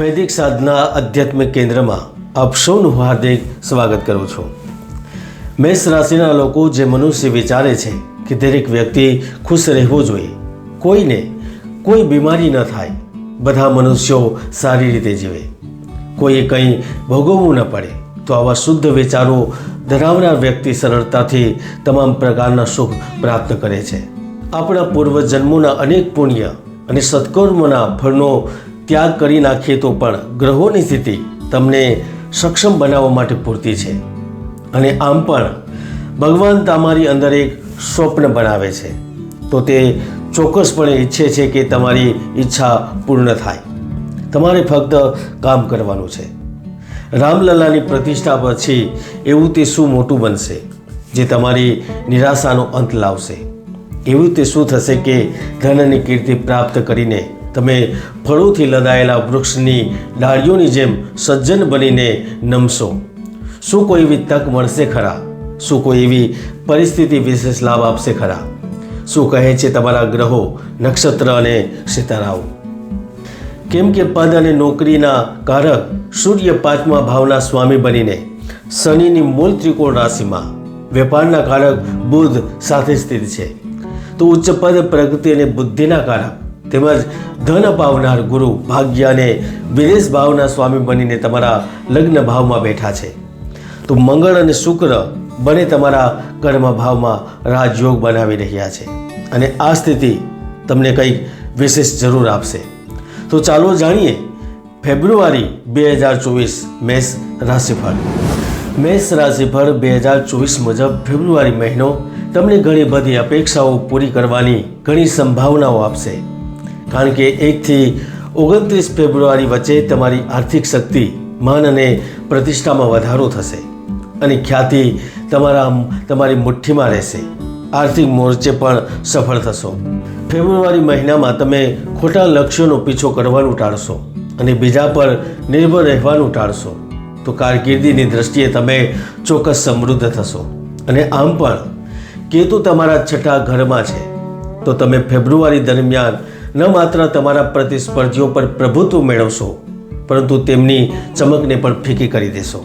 વૈદિક સાધના આધ્યાત્મિક કેન્દ્રમાં આપ સૌનું હાર્દિક સ્વાગત કરું છું. મેષ રાશિના લોકો જે મનુષ્ય વિચારે છે કે દરેક વ્યક્તિ ખુશ રહેવો જોઈએ, કોઈને કોઈ બીમારી ન થાય, બધા મનુષ્યો સારી રીતે જીવે. કોઈએ કંઈ ભોગવવું ન પડે, તો આવા શુદ્ધ વિચારો ધરાવનાર વ્યક્તિ સરળતાથી તમામ પ્રકારના સુખ પ્રાપ્ત કરે છે. આપણા પૂર્વજન્મોના અનેક પુણ્ય અને સત્કર્મોના ફળનો ત્યાગ કરી નાખીએ તો પણ ગ્રહોની સ્થિતિ તમને સક્ષમ બનાવવા માટે પૂરતી છે. અને આમ પણ ભગવાન તમારી અંદર એક સ્વપ્ન બનાવે છે. તો તે ચોક્કસપણે ઈચ્છે છે કે તમારી ઈચ્છા પૂર્ણ થાય. તમારે ફક્ત કામ કરવાનું છે. રામલલાની પ્રતિષ્ઠા પછી એવું તે શું મોટું બનશે, જે તમારી નિરાશાનો અંત લાવશે? એવું તે શું થશે કે ધન અને કીર્તિ પ્રાપ્ત કરીને તમે ફળોથી લદાયેલા વૃક્ષની ડાળીઓની જેમ સજ્જન બનીને નમશો. શું કોઈ એવી તક મળશે ખરા? શું કોઈ એવી પરિસ્થિતિ વિશેષ લાભ આપશે ખરા? શું કહે છે તમારા ગ્રહો, નક્ષત્ર અને સિતારાઓ? કેમ કે પદ અને નોકરીના કારક સૂર્ય પાંચમા ભાવના સ્વામી બનીને શનિની મૂળ ત્રિકોણ રાશિમાં વેપારના કારક બુધ સાથે સ્થિત છે. તો ઉચ્ચ પદ પ્રગતિ અને બુદ્ધિના કારક તેમજ ધન અપાવનાર ગુરુ ભાગ્ય અને વિદેશ ભાવના સ્વામી બનીને તમારા લગ્ન ભાવમાં બેઠા છે. તો મંગળ અને શુક્ર બંને તમારા કર્મ ભાવમાં રાજયોગ બનાવી રહ્યા છે અને આ સ્થિતિ તમને કંઈક વિશેષ જરૂર આપશે. તો ચાલો જાણીએ ફેબ્રુઆરી બે હજાર ચોવીસ મેષ રાશિફળ. મેષ રાશિફળ બે હજાર ચોવીસ મુજબ ફેબ્રુઆરી મહિનો તમને ઘણી બધી અપેક્ષાઓ પૂરી કરવાની ઘણી સંભાવનાઓ આપશે. કારણ કે એકથી ઓગણત્રીસ ફેબ્રુઆરી વચ્ચે તમારી આર્થિક શક્તિ, માન અને પ્રતિષ્ઠામાં વધારો થશે અને ખ્યાતિ તમારા, તમારી મુઠ્ઠીમાં રહેશે. આર્થિક મોરચે પણ સફળ થશો. ફેબ્રુઆરી મહિનામાં તમે ખોટા લક્ષ્યોનો પીછો કરવાનું ટાળશો અને બીજા પર નિર્ભર રહેવાનું ટાળશો. તો કારકિર્દીની દ્રષ્ટિએ તમે ચોક્કસ સમૃદ્ધ થશો. અને આમ પણ, કેતુ તમારા છઠ્ઠા ઘરમાં છે. તો તમે ફેબ્રુઆરી દરમિયાન ન માત્ર તમારા પ્રતિસ્પર્ધીઓ પર પ્રભુત્વ મેળવશો, પરંતુ તેમની ચમકને પણ ફીકી કરી દેશો.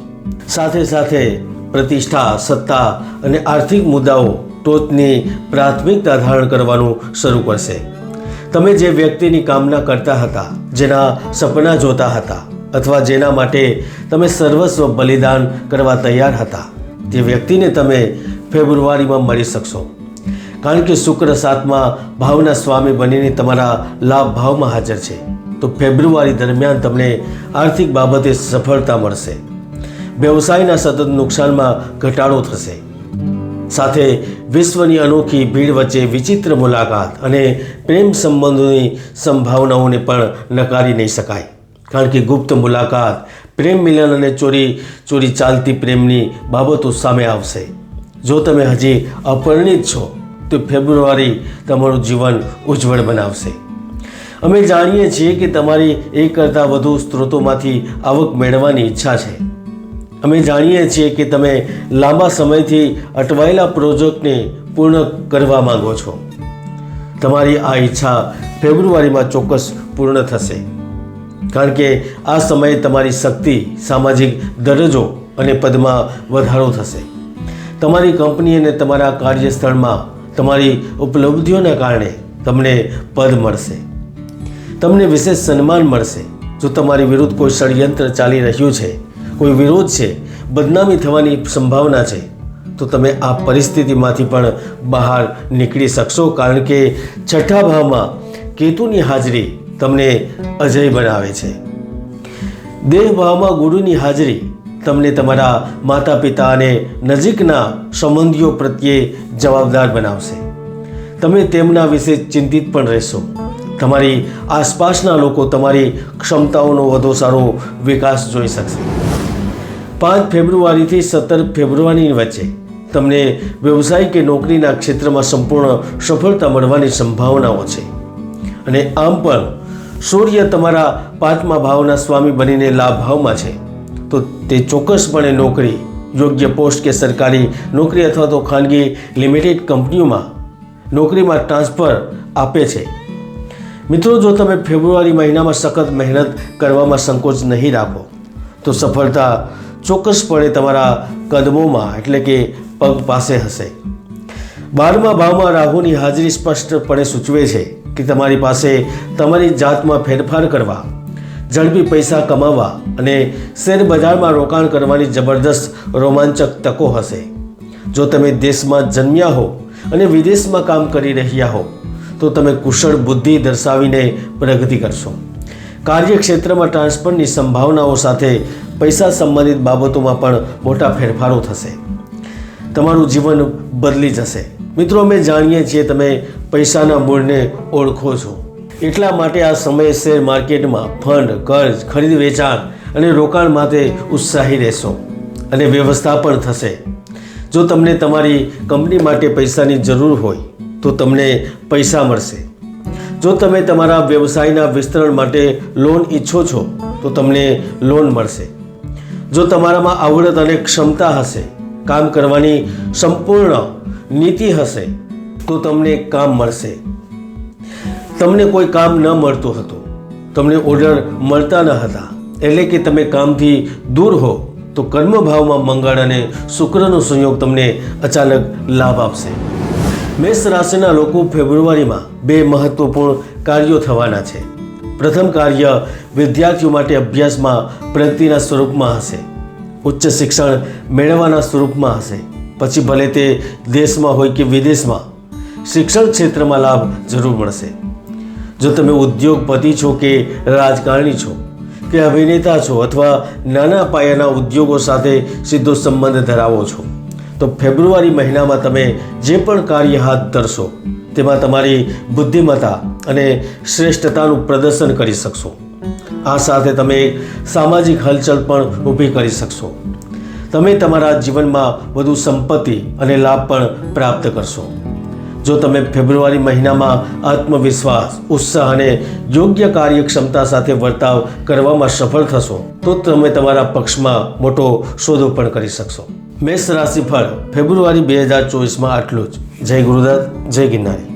સાથે સાથે પ્રતિષ્ઠા, સત્તા અને આર્થિક મુદ્દાઓ ટોચની પ્રાથમિકતા ધારણ કરવાનું શરૂ કરશે. તમે જે વ્યક્તિની કામના કરતા હતા, જેના સપના જોતા હતા, અથવા જેના માટે તમે સર્વસ્વ બલિદાન કરવા તૈયાર હતા, તે વ્યક્તિને તમે ફેબ્રુઆરીમાં મળી શકશો. કારણ કે શુક્ર સાતમા ભાવના સ્વામી બનીને તમારા લાભ ભાવમાં હાજર છે. તો ફેબ્રુઆરી દરમિયાન તમને આર્થિક બાબતે સફળતા મળશે. વ્યવસાયના સતત નુકસાનમાં ઘટાડો થશે. સાથે વિશ્વની અનોખી ભીડ વચ્ચે વિચિત્ર મુલાકાત અને પ્રેમ સંબંધોની સંભાવનાઓને પણ નકારી નહીં શકાય. કારણ કે ગુપ્ત મુલાકાત, પ્રેમ મિલન અને ચોરી ચોરી ચાલતી પ્રેમની બાબતો સામે આવશે. જો તમે હજી અપરિણિત છો તો ફેબ્રુઆરી તમારું જીવન ઉજ્જવળ બનાવશે. અમે જાણીએ છીએ કે તમારી એક કરતાં વધુ સ્ત્રોતોમાંથી આવક મેળવવાની ઈચ્છા છે. અમે જાણીએ છીએ કે તમે લાંબા સમયથી અટવાયેલા પ્રોજેક્ટને પૂર્ણ કરવા માંગો છો. તમારી આ ઈચ્છા ફેબ્રુઆરીમાં ચોક્કસ પૂર્ણ થશે. કારણ કે આ સમયે તમારી શક્તિ, સામાજિક દરજ્જો અને પદમાં વધારો થશે. તમારી કંપની અને તમારા કાર્યસ્થળમાં તમારી ઉપલબ્ધિઓના કારણે તમને પદ મળશે. તમને વિશેષ સન્માન મળશે. જો તમારી વિરુદ્ધ કોઈ ષડયંત્ર ચાલી રહ્યું છે, કોઈ વિરોધ છે, બદનામી થવાની સંભાવના છે, તો તમે આ પરિસ્થિતિમાંથી પણ બહાર નીકળી શકશો કારણ કે છઠ્ઠા ભાવમાં કેતુની હાજરી તમને અજય બનાવે છે. દેહ ભાવમાં ગુરુની હાજરી તમને તમારા માતા પિતા અને નજીકના સંબંધીઓ પ્રત્યે જવાબદાર બનાવશે. તમે તેમના વિશે ચિંતિત પણ રહેશો. તમારી આસપાસના લોકો તમારી ક્ષમતાઓનો વધુ સારો વિકાસ જોઈ શકશે. પાંચ ફેબ્રુઆરીથી સત્તર ફેબ્રુઆરીની વચ્ચે તમને વ્યવસાય કે નોકરીના ક્ષેત્રમાં સંપૂર્ણ સફળતા મળવાની સંભાવનાઓ છે. અને આમ પણ સૂર્ય તમારા પાંચમા ભાવના સ્વામી બનીને લાભ ભાવમાં છે. તો તે ચોક્કસપણે નોકરી, યોગ્ય પોસ્ટ કે સરકારી નોકરી અથવા તો ખાનગી લિમિટેડ કંપનીઓમાં નોકરીમાં ટ્રાન્સફર આપે છે. મિત્રો, જો તમે ફેબ્રુઆરી મહિનામાં સખત મહેનત કરવામાં સંકોચ નહીં રાખો, તો સફળતા ચોક્કસપણે તમારા કદમોમાં એટલે કે પગ પાસે હશે. બારમા ભાવમાં રાહુની હાજરી સ્પષ્ટપણે સૂચવે છે કે તમારી પાસે તમારી જાતમાં ફેરફાર કરવા ઝડપી પૈસા કમાવા અને શેર બજારમાં રોકાણ કરવાની જબરદસ્ત રોમાંચક તકો હશે. જો તમે દેશમાં જન્મ્યા હો અને વિદેશમાં કામ કરી રહ્યા હો, તો તમે કુશળ બુદ્ધિ દર્શાવીને પ્રગતિ કરશો. કાર્યક્ષેત્રમાં ટ્રાન્સફરની સંભાવનાઓ સાથે પૈસા સંબંધિત બાબતોમાં પણ મોટા ફેરફારો થશે. તમારું જીવન બદલી જશે. મિત્રો, અમે જાણીએ છીએ તમે પૈસાના મૂળને ઓળખો છો. એટલા માટે આ સમયે શેર માર્કેટમાં ફંડ, કર્જ, ખરીદ, વેચાણ અને રોકાણ માટે ઉત્સાહી રહેશો અને વ્યવસ્થા પણ થશે. જો તમને તમારી કંપની માટે પૈસાની જરૂર હોય, તો તમને પૈસા મળશે. જો તમે તમારા વ્યવસાયના વિસ્તરણ માટે લોન ઈચ્છો છો, તો તમને લોન મળશે. જો તમારામાં આવડત અને ક્ષમતા હશે, કામ કરવાની સંપૂર્ણ નીતિ હશે, તો તમને કામ મળશે. તમને કોઈ કામ ન મળતું હતું. તમને ઓર્ડર મળતા ન હતા. એટલે કે તમે કામથી દૂર હો, તો કર્મભાવમાં મંગળ અને શુક્રનો સંયોગ તમને અચાનક લાભ આપશે. મેષ રાશિના લોકો ફેબ્રુઆરીમાં બે મહત્વપૂર્ણ કાર્યો થવાના છે. પ્રથમ કાર્ય વિદ્યાર્થીઓ માટે અભ્યાસમાં પ્રગતિના સ્વરૂપમાં હશે. ઉચ્ચ શિક્ષણ મેળવવાના સ્વરૂપમાં હશે. પછી ભલે તે દેશમાં હોય કે વિદેશમાં, શિક્ષણ ક્ષેત્રમાં લાભ જરૂર મળશે. જો તમે ઉદ્યોગપતિ છો કે રાજકારણી છો, કે અભિનેતા છો અથવા નાના પાયાના ઉદ્યોગો સાથે સીધો સંબંધ ધરાવો છો, તો ફેબ્રુઆરી મહિનામાં તમે જે પણ કાર્ય હાથ ધરશો, તેમાં તમારી બુદ્ધિમત્તા અને શ્રેષ્ઠતાનું પ્રદર્શન કરી શકશો. આ સાથે તમે સામાજિક હલચલ પણ ઊભી કરી શકશો. તમે તમારા જીવનમાં વધુ સંપત્તિ અને લાભ પણ પ્રાપ્ત કરશો. જો તમે ફેબ્રુઆરી મહિનામાં આત્મવિશ્વાસ, ઉત્સાહ અને યોગ્ય કાર્યક્ષમતા સાથે વર્તાવ કરવામાં સફળ થશો, તો તમે તમારા પક્ષમાં મોટો શોધો પણ કરી શકશો. મેષ રાશિ ફળ ફેબ્રુઆરી બે હજાર ચોવીસમાં આટલું જ. જય ગુરુદત્ત, જય ગિરનારી.